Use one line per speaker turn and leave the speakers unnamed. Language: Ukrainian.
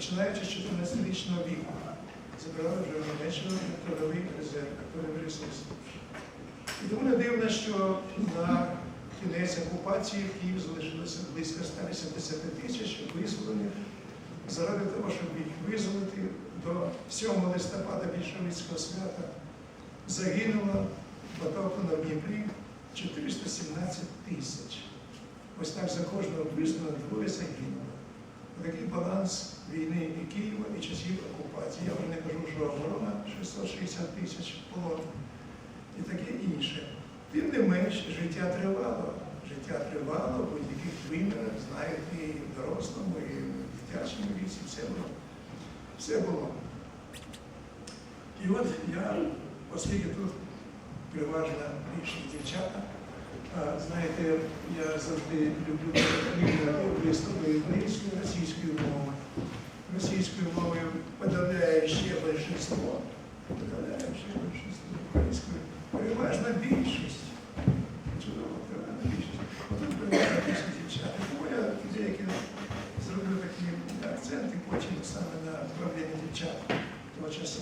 починаючи з 14-річного віку. Забрали вже Німеччину трудовий резерв, трудовий ресурс. І тому не дивно, що на кінець окупації в Києві залишилося близько 180 тисяч визволених заради того, щоб їх визволити до 7 листопада більшовицького свята загинуло в Дніпрі 417 тисяч. Ось так за кожного визнано двоє загинуло. Такий баланс війни і Києва, і часів окупації. Я вже не кажу, що оборона 660 тисяч полон і таке інше. Тим не менш, життя тривало. Життя тривало, будь-яких вимірах, знаєте, і в дорослому, і в дитячому віці, все було. Все було. І от я, оскільки тут переважно більші дівчата, знаєте, я завжди люблю виступи українською, російською. Російською мовою подавляюче большинство, подавляюче большинство українською, переважна більшість. Чудово, переважна більшість. Тут переважна більшість дівчат. Тому я деякі зроблю такі акценти потім саме на правління дівчат того часу.